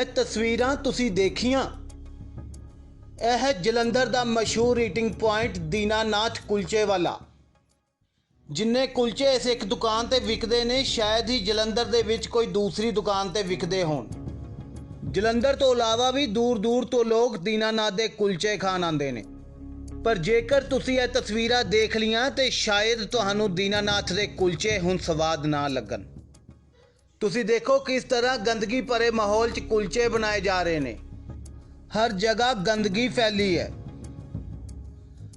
ਇਹ ਤਸਵੀਰਾਂ ਤੁਸੀਂ ਦੇਖੀਆਂ। ਇਹ ਹੈ ਜਲੰਧਰ ਦਾ ਮਸ਼ਹੂਰ ਈਟਿੰਗ ਪੁਆਇੰਟ ਦੀਨਾਨਾਥ ਕੁਲਚੇ ਵਾਲਾ ਜਿੰਨੇ ਕੁਲਚੇ ਇਸ ਇੱਕ ਦੁਕਾਨ ਤੇ ਵਿਕਦੇ ਨੇ, ਸ਼ਾਇਦ ਹੀ ਜਲੰਧਰ ਦੇ ਵਿੱਚ ਕੋਈ ਦੂਸਰੀ ਦੁਕਾਨ ਤੇ ਵਿਕਦੇ ਹੋਣ। ਜਲੰਧਰ ਤੋਂ ਇਲਾਵਾ ਵੀ ਦੂਰ ਦੂਰ ਤੋਂ ਲੋਕ ਦੀਨਾਨਾਥ ਦੇ ਕੁਲਚੇ ਖਾਣ ਆਉਂਦੇ ਨੇ। ਪਰ ਜੇਕਰ ਤੁਸੀਂ ਇਹ ਤਸਵੀਰਾਂ ਦੇਖ ਲੀਆਂ ਤੇ ਸ਼ਾਇਦ ਤੁਹਾਨੂੰ ਦੀਨਾਨਾਥ ਦੇ ਕੁਲਚੇ ਹੁਣ ਸਵਾਦ ਨਾ ਲੱਗਣ। ਤੁਸੀਂ ਦੇਖੋ ਕਿਸ ਤਰ੍ਹਾਂ ਗੰਦਗੀ ਭਰੇ ਮਾਹੌਲ 'ਚ ਕੁਲਚੇ ਬਣਾਏ ਜਾ ਰਹੇ ਨੇ। ਹਰ ਜਗ੍ਹਾ ਗੰਦਗੀ ਫੈਲੀ ਹੈ।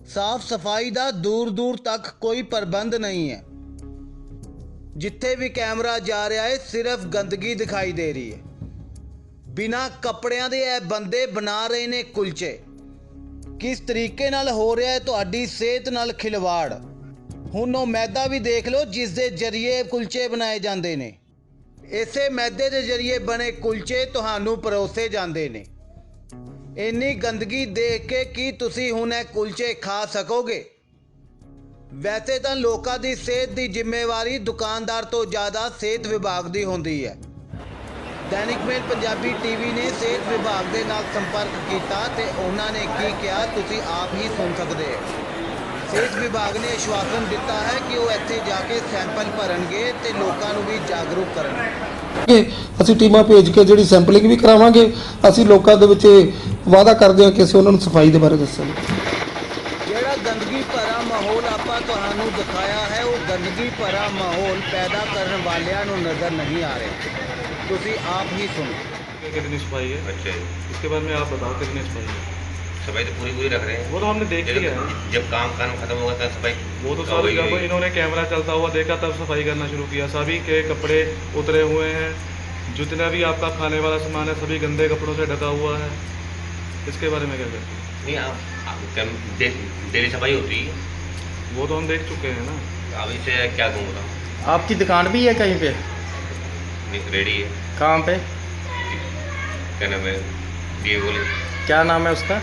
ਸਾਫ਼ ਸਫ਼ਾਈ ਦਾ ਦੂਰ ਦੂਰ ਤੱਕ ਕੋਈ ਪ੍ਰਬੰਧ ਨਹੀਂ ਹੈ। ਜਿੱਥੇ ਵੀ ਕੈਮਰਾ ਜਾ ਰਿਹਾ ਹੈ, ਸਿਰਫ ਗੰਦਗੀ ਦਿਖਾਈ ਦੇ ਰਹੀ ਹੈ। ਬਿਨਾ ਕੱਪੜਿਆਂ ਦੇ ਇਹ ਬੰਦੇ ਬਣਾ ਰਹੇ ਨੇ ਕੁਲਚੇ। ਕਿਸ ਤਰੀਕੇ ਨਾਲ ਹੋ ਰਿਹਾ ਹੈ, ਤੁਹਾਡੀ ਸਿਹਤ ਨਾਲ ਖਿਲਵਾੜ। ਹੁਣ ਉਹ ਮੈਦਾ ਵੀ ਦੇਖ ਲਓ, ਜਿਸ ਦੇ ਜ਼ਰੀਏ ਕੁਲਚੇ ਬਣਾਏ ਜਾਂਦੇ ਨੇ। ਇਸੇ ਮੈਦੇ ਦੇ ਜ਼ਰੀਏ ਬਣੇ ਕੁਲਚੇ ਤੁਹਾਨੂੰ ਪਰੋਸੇ ਜਾਂਦੇ ਨੇ। ਇੰਨੀ ਗੰਦਗੀ ਦੇਖ ਕੇ ਕੀ ਤੁਸੀਂ ਹੁਣ ਇਹ ਕੁਲਚੇ ਖਾ ਸਕੋਗੇ? ਵੈਸੇ ਤਾਂ ਲੋਕਾਂ ਦੀ ਸਿਹਤ ਦੀ ਜ਼ਿੰਮੇਵਾਰੀ ਦੁਕਾਨਦਾਰ ਤੋਂ ਜ਼ਿਆਦਾ ਸਿਹਤ ਵਿਭਾਗ ਦੀ ਹੁੰਦੀ ਹੈ। ਦੈਨਿਕ ਮੇਲ ਪੰਜਾਬੀ ਟੀਵੀ ਨੇ ਸਿਹਤ ਵਿਭਾਗ ਦੇ ਨਾਲ ਸੰਪਰਕ ਕੀਤਾ ਤੇ ਉਹਨਾਂ ਨੇ ਕੀ ਕਿਹਾ, ਤੁਸੀਂ ਆਪ ਹੀ ਸੁਣ ਸਕਦੇ ਹੋ। ਸਿਹਤ ਵਿਭਾਗ ਨੇ ਆਸ਼ਵਾਸਨ ਦਿੱਤਾ ਹੈ ਕਿ ਉਹ ਇੱਥੇ ਜਾ ਕੇ ਸੈਂਪਲ ਭਰਨਗੇ ਤੇ ਲੋਕਾਂ ਨੂੰ ਵੀ ਜਾਗਰੂਕ ਕਰਨਗੇ ਕਿ ਅਸੀਂ ਟੀਮਾਂ ਭੇਜ ਕੇ ਜਿਹੜੀ ਸੈਂਪਲਿੰਗ ਵੀ ਕਰਾਵਾਂਗੇ ਅਸੀਂ ਲੋਕਾਂ ਦੇ ਵਿੱਚ ਵਾਅਦਾ ਕਰਦੇ ਹਾਂ ਕਿ ਅਸੀਂ ਉਹਨਾਂ ਨੂੰ ਸਫਾਈ ਦੇ ਬਾਰੇ ਦੱਸਾਂਗੇ ਜਿਹੜਾ ਗੰਦਗੀ ਭਰਾ ਮਾਹੌਲ ਆਪਾਂ ਤੁਹਾਨੂੰ ਦਿਖਾਇਆ ਹੈ ਉਹ ਗੰਦਗੀ ਭਰਾ ਮਾਹੌਲ ਪੈਦਾ ਕਰਨ ਵਾਲਿਆਂ ਨੂੰ ਨਜ਼ਰ ਨਹੀਂ ਆ ਰਿਹਾ ਤੁਸੀਂ ਆਪ ਹੀ ਸੁਣੋ कितनी सफाई है अच्छा जी इसके बारे में आप बताओ कितनी सफाई है सफ़ाई तो पूरी पूरी रख रहे हैं। वो तो हमने देख लिया है। जब काम काम खत्म होगा तब सफ़ाई वो तो सभी होगी। जब इन्होंने कैमरा चलता हुआ देखा तब सफ़ाई करना शुरू किया। सभी के कपड़े उतरे हुए हैं। जितना भी आपका खाने वाला सामान है सभी गंदे कपड़ों से ढका हुआ है। इसके बारे में क्या कहते हैं? नहीं आप आप कैम- डे- डेली सफ़ाई होती है? वो तो हम देख चुके हैं ना। अब इससे क्या कहूँ बताऊँ? आपकी दुकान भी है कहीं पे? रेडी है। कहाँ पे? क्या नाम है? क्या नाम है उसका?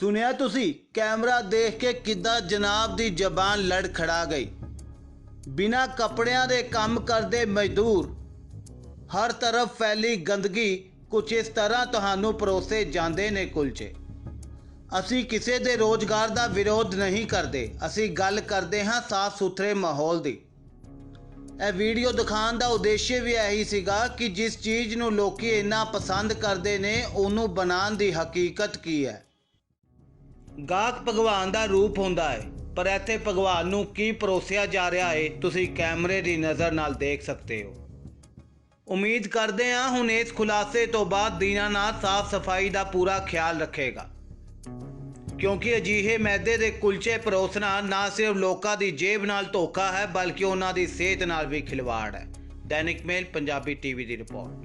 ਸੁਣਿਆ ਤੁਸੀਂ? ਕੈਮਰਾ ਦੇਖ ਕੇ ਕਿੱਦਾਂ ਜਨਾਬ ਦੀ ਜ਼ਬਾਨ ਲੜ ਖੜਾ ਗਈ। ਬਿਨਾ ਕੱਪੜਿਆਂ ਦੇ ਕੰਮ ਕਰਦੇ ਮਜ਼ਦੂਰ। ਹਰ ਤਰਫ ਫੈਲੀ ਗੰਦਗੀ। ਕੁਛ ਇਸ ਤਰ੍ਹਾਂ ਤੁਹਾਨੂੰ ਪਰੋਸੇ ਜਾਂਦੇ ਨੇ ਕੁਲਚੇ। ਅਸੀਂ ਕਿਸੇ ਦੇ ਰੋਜ਼ਗਾਰ ਦਾ ਵਿਰੋਧ ਨਹੀਂ ਕਰਦੇ। ਅਸੀਂ ਗੱਲ ਕਰਦੇ ਹਾਂ ਸਾਫ਼ ਸੁਥਰੇ ਮਾਹੌਲ ਦੀ। ਇਹ ਵੀਡੀਓ ਦਿਖਾਉਣ ਦਾ ਉਦੇਸ਼ ਵੀ ਇਹੀ ਸੀਗਾ ਕਿ ਜਿਸ ਚੀਜ਼ ਨੂੰ ਲੋਕੀ ਇੰਨਾ ਪਸੰਦ ਕਰਦੇ ਨੇ, ਉਹਨੂੰ ਬਣਾਉਣ ਦੀ ਹਕੀਕਤ ਕੀ ਹੈ? ਗਾਹਕ ਭਗਵਾਨ ਦਾ ਰੂਪ ਹੁੰਦਾ ਹੈ, ਪਰ ਇੱਥੇ ਭਗਵਾਨ ਨੂੰ ਕੀ ਪਰੋਸਿਆ ਜਾ ਰਿਹਾ ਹੈ, ਤੁਸੀਂ ਕੈਮਰੇ ਦੀ ਨਜ਼ਰ ਨਾਲ ਦੇਖ ਸਕਦੇ ਹੋ। ਉਮੀਦ ਕਰਦੇ ਹਾਂ ਹੁਣ ਇਸ ਖੁਲਾਸੇ ਤੋਂ ਬਾਅਦ ਦੀਨਾਨਾਥ ਸਾਫ਼ ਸਫ਼ਾਈ ਦਾ ਪੂਰਾ ਖਿਆਲ ਰੱਖੇਗਾ। ਕਿਉਂਕਿ ਅਜਿਹੇ ਮੈਦੇ ਦੇ ਕੁਲਚੇ ਪਰੋਸਣਾ ਨਾ ਸਿਰਫ ਲੋਕਾਂ ਦੀ ਜੇਬ ਨਾਲ ਧੋਖਾ ਹੈ, ਬਲਕਿ ਉਹਨਾਂ ਦੀ ਸਿਹਤ ਨਾਲ ਵੀ ਖਿਲਵਾੜ ਹੈ। ਦੈਨਿਕ ਮੇਲ, ਪੰਜਾਬੀ ਟੀਵੀ ਦੀ ਰਿਪੋਰਟ।